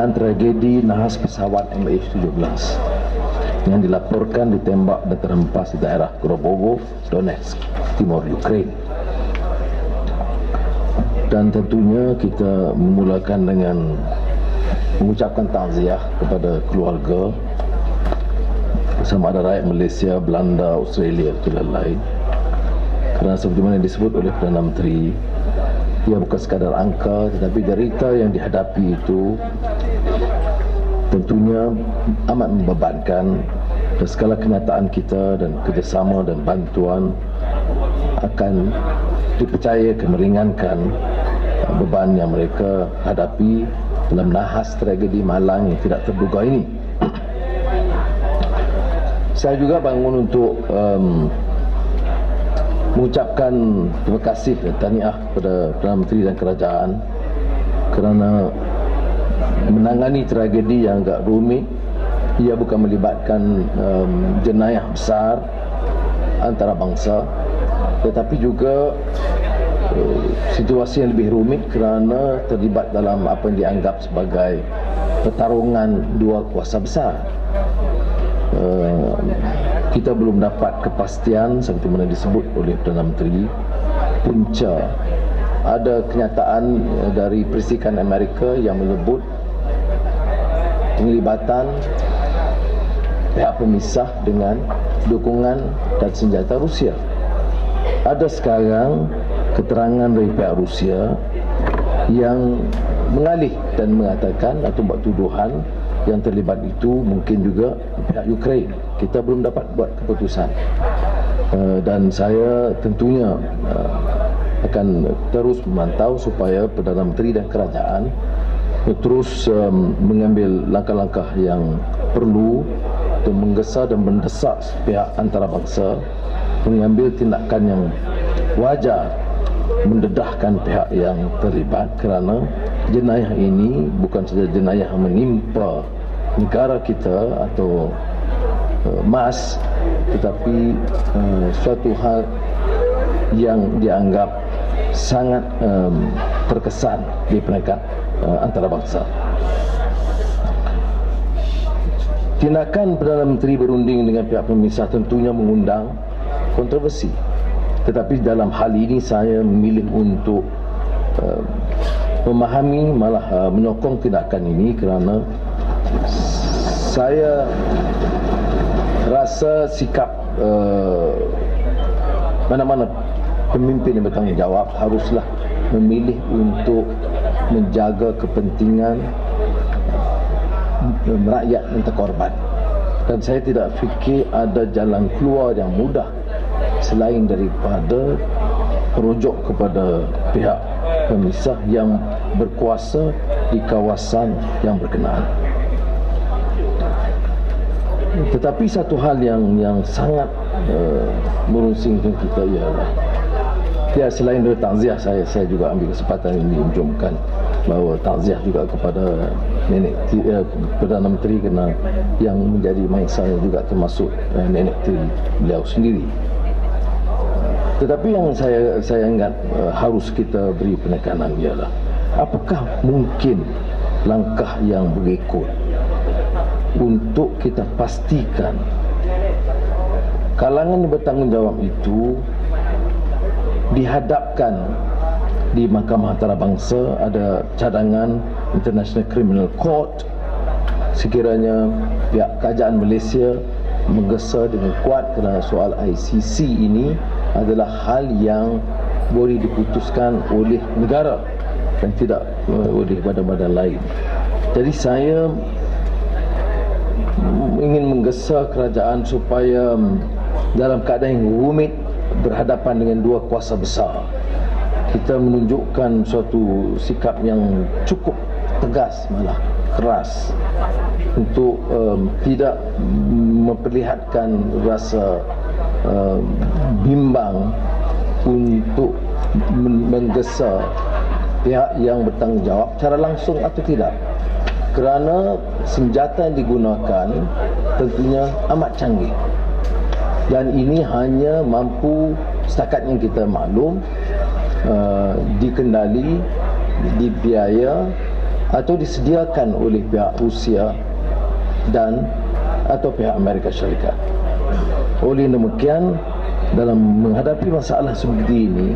berkenaan tragedi nahas pesawat MH17 yang dilaporkan ditembak dan terhempas di daerah Krobovo, Donetsk, Timur Ukraine. Dan tentunya kita memulakan dengan mengucapkan takziah kepada keluarga bersama ada rakyat Malaysia, Belanda, Australia dan lain kerana seperti mana disebut oleh Perdana Menteri ia bukan sekadar angka tetapi derita yang dihadapi itu tentunya amat membebankan dan segala kenyataan kita dan kerjasama dan bantuan akan dipercaya kemeringankan beban yang mereka hadapi dalam nahas tragedi malang yang tidak terduga ini. Saya juga bangun untuk um, mengucapkan terima kasih dan tahniah kepada Perdana Menteri dan Kerajaan kerana menangani tragedi yang agak rumit ia bukan melibatkan um, jenayah besar antara bangsa tetapi juga uh, situasi yang lebih rumit kerana terlibat dalam apa yang dianggap sebagai pertarungan dua kuasa besar. Uh, kita belum dapat kepastian seperti mana disebut oleh Perdana Menteri punca. Ada kenyataan eh, dari Persikan Amerika yang menyebut penglibatan pihak pemisah dengan dukungan dan senjata Rusia. Ada sekarang keterangan dari pihak Rusia yang mengalih dan mengatakan atau buat tuduhan yang terlibat itu mungkin juga pihak Ukraine. Kita belum dapat buat keputusan. Uh, dan saya tentunya uh, akan terus memantau supaya Perdana Menteri dan Kerajaan terus um, mengambil langkah-langkah yang perlu untuk menggesa dan mendesak pihak antarabangsa mengambil tindakan yang wajar mendedahkan pihak yang terlibat kerana jenayah ini bukan saja jenayah menimpa negara kita atau uh, mas tetapi uh, suatu hal yang dianggap sangat um, terkesan di peringkat antarabangsa. Tindakan Perdana Menteri berunding dengan pihak pemisah tentunya mengundang kontroversi. Tetapi dalam hal ini saya memilih untuk uh, memahami malah uh, menyokong tindakan ini kerana saya rasa sikap uh, mana-mana pemimpin yang bertanggungjawab haruslah memilih untuk menjaga kepentingan rakyat yang terkorban dan saya tidak fikir ada jalan keluar yang mudah selain daripada merujuk kepada pihak pemisah yang berkuasa di kawasan yang berkenaan. Tetapi satu hal yang yang sangat uh, merungsingkan kita ialah ya selain dari takziah saya saya juga ambil kesempatan ini menjumkan bahawa takziah juga kepada nenek eh, Perdana Menteri kerana yang menjadi mangsa juga termasuk eh, nenek tiri beliau sendiri. Tetapi yang saya saya ingat uh, harus kita beri penekanan ialah apakah mungkin langkah yang berikut untuk kita pastikan kalangan yang bertanggungjawab itu dihadapkan di Mahkamah Antarabangsa ada cadangan International Criminal Court sekiranya pihak kerajaan Malaysia menggesa dengan kuat kerana soal ICC ini adalah hal yang boleh diputuskan oleh negara dan tidak uh, oleh badan-badan lain. Jadi saya ingin menggesa kerajaan supaya um, dalam keadaan yang rumit berhadapan dengan dua kuasa besar. Kita menunjukkan suatu sikap yang cukup tegas malah keras untuk um, tidak memperlihatkan rasa um, bimbang untuk menggesa pihak yang bertanggungjawab secara langsung atau tidak. Kerana senjata yang digunakan tentunya amat canggih dan ini hanya mampu setakat yang kita maklum uh, dikendali dibiaya atau disediakan oleh pihak Rusia dan atau pihak Amerika Syarikat. Oleh demikian dalam menghadapi masalah seperti ini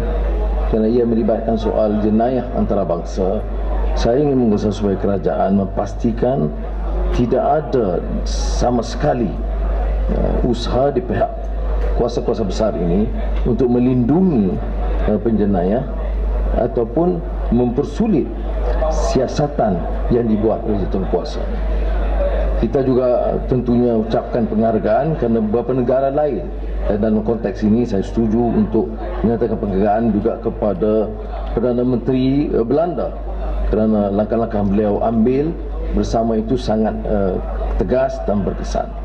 kerana ia melibatkan soal jenayah antarabangsa saya ingin menggesa supaya kerajaan memastikan tidak ada sama sekali uh, usaha di pihak kuasa-kuasa besar ini untuk melindungi uh, penjenayah ataupun mempersulit siasatan yang dibuat oleh jatuh kuasa. Kita juga tentunya ucapkan penghargaan kerana beberapa negara lain dan dalam konteks ini saya setuju untuk menyatakan penghargaan juga kepada Perdana Menteri uh, Belanda kerana langkah-langkah beliau ambil bersama itu sangat uh, tegas dan berkesan.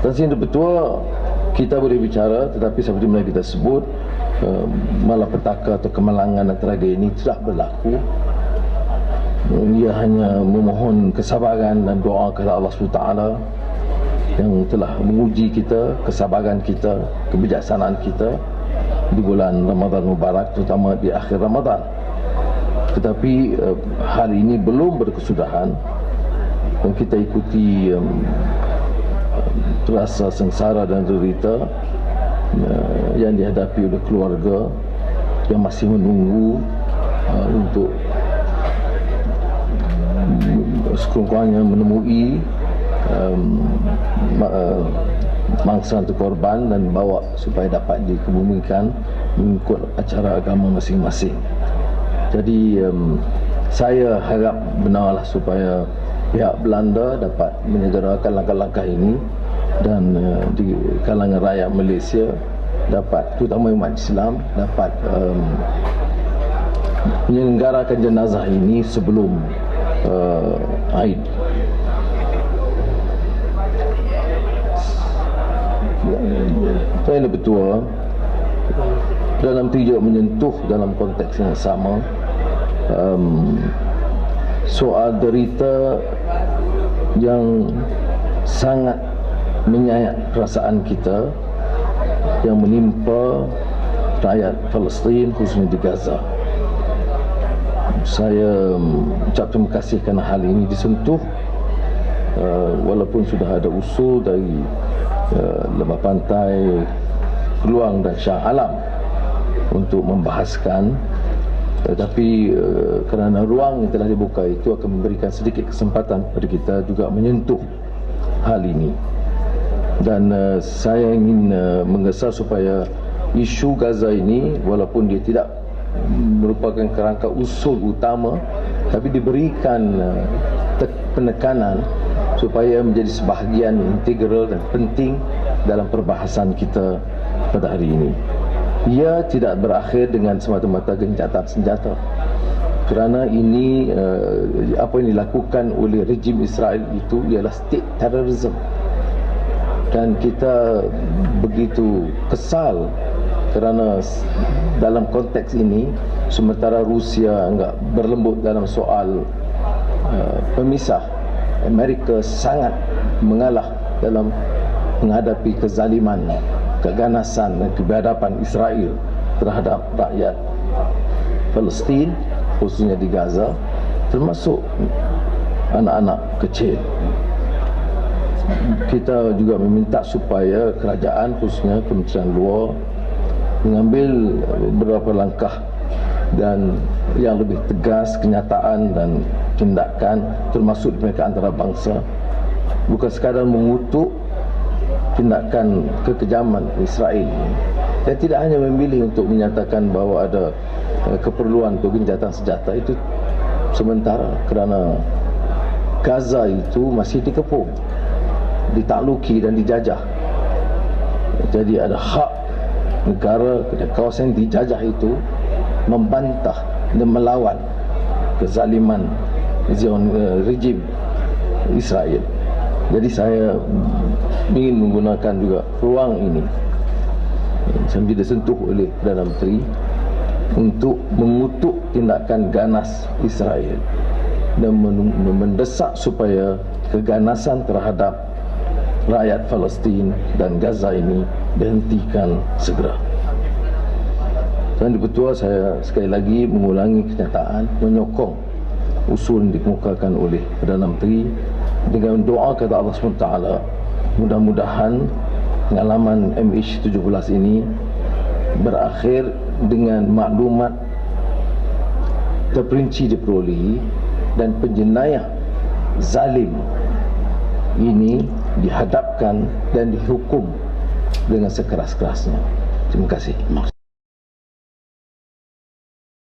Dan sehingga betul kita boleh bicara tetapi seperti mana kita sebut uh, malapetaka atau kemalangan dan tragedi ini telah berlaku. Ia hanya memohon kesabaran dan doa kepada Allah SWT yang telah menguji kita, kesabaran kita, kebijaksanaan kita di bulan Ramadan Mubarak terutama di akhir Ramadan. Tetapi uh, hal ini belum berkesudahan dan kita ikuti rasa sengsara dan derita uh, yang dihadapi oleh keluarga yang masih menunggu uh, untuk sekurang-kurangnya menemui uh, mangsa untuk korban dan bawa supaya dapat dikebumikan mengikut acara agama masing-masing. Jadi saya harap benarlah supaya pihak Belanda dapat menyegerakan langkah-langkah ini dan uh, di kalangan rakyat Malaysia dapat terutama umat Islam dapat um, menyelenggarakan jenazah ini sebelum uh, Aid. Saya lebih tua dalam tujuan menyentuh dalam konteks yang sama um, soal derita yang sangat menyayat perasaan kita yang menimpa rakyat Palestin khususnya di Gaza. Saya ucap terima kasih kerana hal ini disentuh uh, walaupun sudah ada usul dari uh, lembah pantai peluang dan Shah Alam untuk membahaskan tetapi uh, kerana ruang yang telah dibuka itu akan memberikan sedikit kesempatan kepada kita juga menyentuh hal ini. Dan uh, saya ingin uh, menggesa supaya isu Gaza ini walaupun dia tidak merupakan kerangka usul utama tapi diberikan uh, penekanan supaya menjadi sebahagian integral dan penting dalam perbahasan kita pada hari ini ia tidak berakhir dengan semata-mata gencatan senjata. Kerana ini uh, apa yang dilakukan oleh rejim Israel itu ialah state terrorism. Dan kita begitu kesal kerana dalam konteks ini sementara Rusia enggak berlembut dalam soal uh, pemisah Amerika sangat mengalah dalam menghadapi kezaliman keganasan dan kebiadaban Israel terhadap rakyat Palestin khususnya di Gaza termasuk anak-anak kecil. Kita juga meminta supaya kerajaan khususnya Kementerian Luar mengambil beberapa langkah dan yang lebih tegas kenyataan dan tindakan termasuk mereka antara bangsa bukan sekadar mengutuk tindakan kekejaman Israel dan tidak hanya memilih untuk menyatakan bahawa ada uh, keperluan untuk gencatan senjata itu sementara kerana Gaza itu masih dikepung ditakluki dan dijajah. Jadi ada hak negara kawasan dijajah itu membantah dan melawan kezaliman Zion uh, rejim Israel. Jadi saya ingin menggunakan juga ruang ini sambil disentuh oleh Perdana Menteri untuk mengutuk tindakan ganas Israel dan mendesak supaya keganasan terhadap rakyat Palestin dan Gaza ini dihentikan segera. Tuan Dipertua saya sekali lagi mengulangi kenyataan menyokong usul yang dikemukakan oleh Perdana Menteri dengan doa kata Allah SWT mudah-mudahan pengalaman MH17 ini berakhir dengan maklumat terperinci diperolehi dan penjenayah zalim ini dihadapkan dan dihukum dengan sekeras-kerasnya. Terima kasih.